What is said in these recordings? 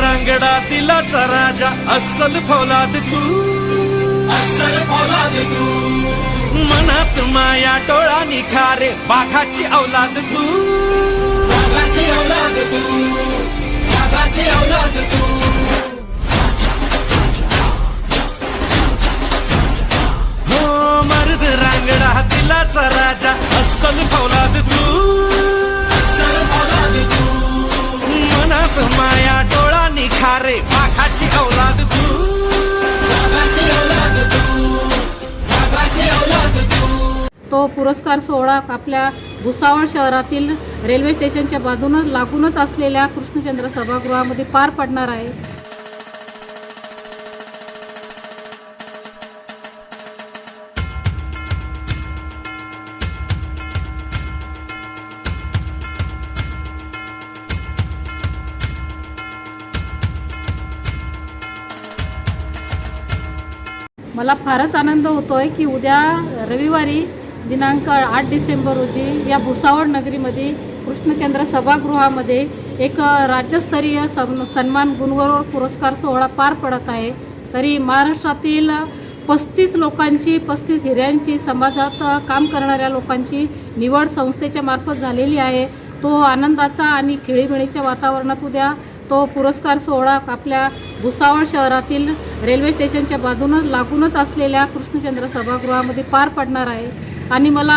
रांगडा दिलाचा राजा अस्सल फौलाद तू. अस्सल फौलाद तू. मनात माया डोळा निखारे बाघाची औलाद तू. बाघाची औलाद तू. बाघाची औलाद तू. हो मर्द रांगडा दिलाचा राजा अस्सल फौलाद तू. अस्सल फौलाद तू. मनात माया डोळा निखारे बाघाची औलाद तू. तो. पुरस्कार सोहळा आपल्या भुसावळ शहरातील रेल्वे स्टेशनच्या बाजूनच लागूनच असलेल्या कृष्णचंद्र सभागृहामध्ये पार पडणार आहे. मला फारच आनंद होतो आहे की उद्या रविवारी दिनांक आठ डिसेंबर रोजी या भुसावळ नगरीमध्ये कृष्णचंद्र सभागृहामध्ये एक राज्यस्तरीय सम सन्मान गुणगौरव पुरस्कार सोहळा पार पडत आहे. तरी महाराष्ट्रातील पस्तीस लोकांची पस्तीस हिऱ्यांची समाजात काम करणाऱ्या लोकांची निवड संस्थेच्या मार्फत झालेली आहे. तो आनंदाचा आणि खेळीमेळीच्या वातावरणात उद्या तो पुरस्कार सोहळा आपल्या भुसावळ शहरातील रेल्वे स्टेशनच्या बाजूनच लागूनच असलेल्या कृष्णचंद्र सभागृहामध्ये पार पडणार आहे. आणि मला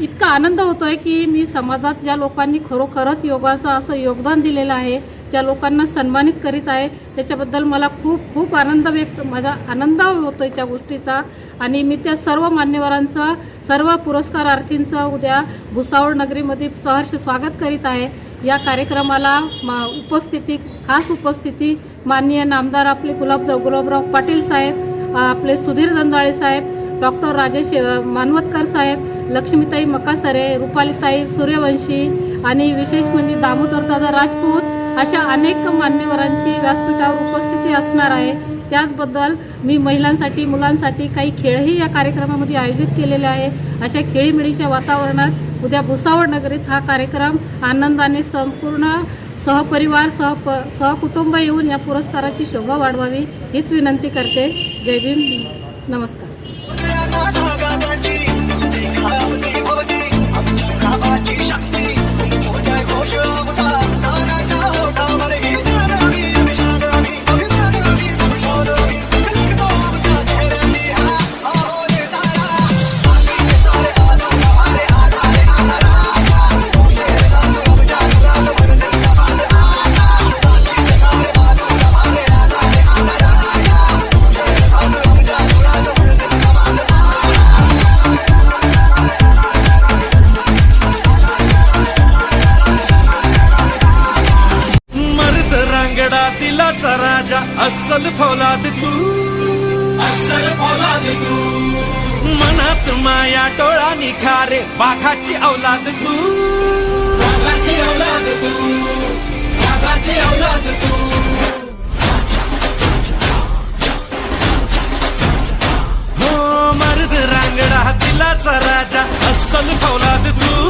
इतका आनंद होतो आहे की मी समाजात ज्या लोकांनी खरोखरच योगाचं असं योगदान दिलेलं आहे त्या लोकांना सन्मानित करीत आहे त्याच्याबद्दल मला खूप खूप आनंद व्यक्त माझा आनंद होतो आहे त्या गोष्टीचा. आणि मी त्या सर्व मान्यवरांचं सर्व पुरस्कारार्थींचं उद्या भुसावळ नगरीमध्ये सहर्ष स्वागत करीत आहे. या कार्यक्रमाला मा उपस्थिती खास उपस्थिती माननीय नामदार आपले गुलाब गुलाबराव पाटील साहेब आपले सुधीर दंदाळे साहेब डॉक्टर राजेश मानवतकर साहेब लक्ष्मीताई मकासरे रुपालीताई सूर्यवंशी आणि विशेष म्हणजे दामोदर दादा राजपूत अशा अनेक मान्यवरांची व्यासपीठावर उपस्थिती असणार आहे. त्याचबद्दल मी महिलांसाठी मुलांसाठी काही खेळही या कार्यक्रमामध्ये आयोजित केलेले आहे. अशा खेळीमेळीच्या वातावरणात उद्या भुसावळ नगरीत हा कार्यक्रम आनंदाने संपूर्ण सहपरिवार सह सहकुटुंब येऊन या पुरस्काराची शोभा वाढवावी हीच विनंती करते. जय भीम. नमस्कार. मर्द दिलाचा राजा अस्सल फौलाद तू अस्सल फौलाद तू मनात माया डोळा निखारे बाघाची औलाद तू बाघाची औलाद तू बाघाची औलाद तू हो मर्द रांगडा दिलाचा राजा अस्सल फौलाद तू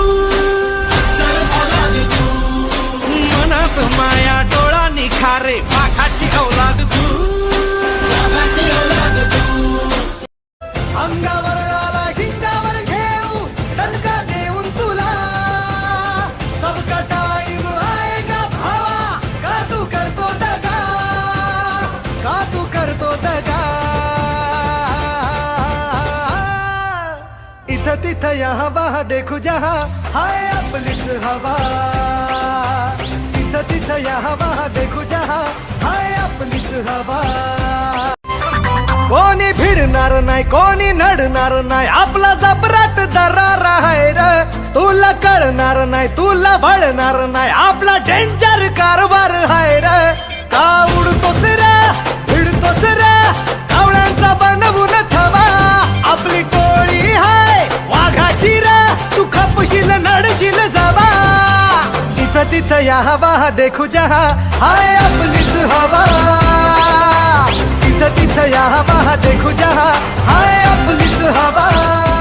इथं तिथं देखू जहा. हाय आपलीच हवा. तिथं तिथं यहाँ वहाँ देखू जहा. हाय आपलीच हवा. कोणी भिडणार नाही कोणी नडणार नाही आपला जबराट दरार आहे र. तुला कळणार नाही तुला वळणार नाही आपला डेंजर कारभार आहे र. का उडतो सिरा? या हवा देखू जहा. हाय आपलीच हवा. तिथं तिथं या हवा देखू जहा. हाय आपलीच हवा.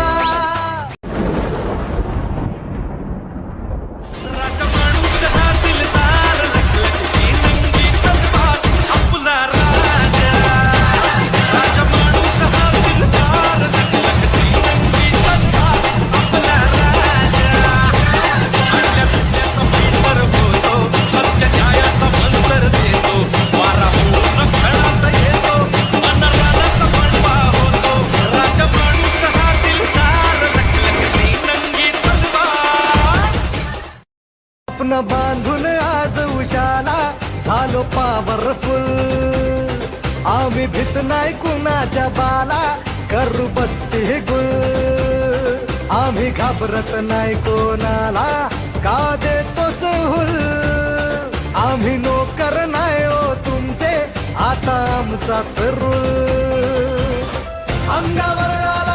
झालो आम्ही भीत नाही कुणाच्या बाला करू बत्ती गुल। आम्ही घाबरत नाही कोणाला का देतो सहूल। आम्ही नोकर नाही ओ तुमचे आता आमचाच रूल। अंगावर आला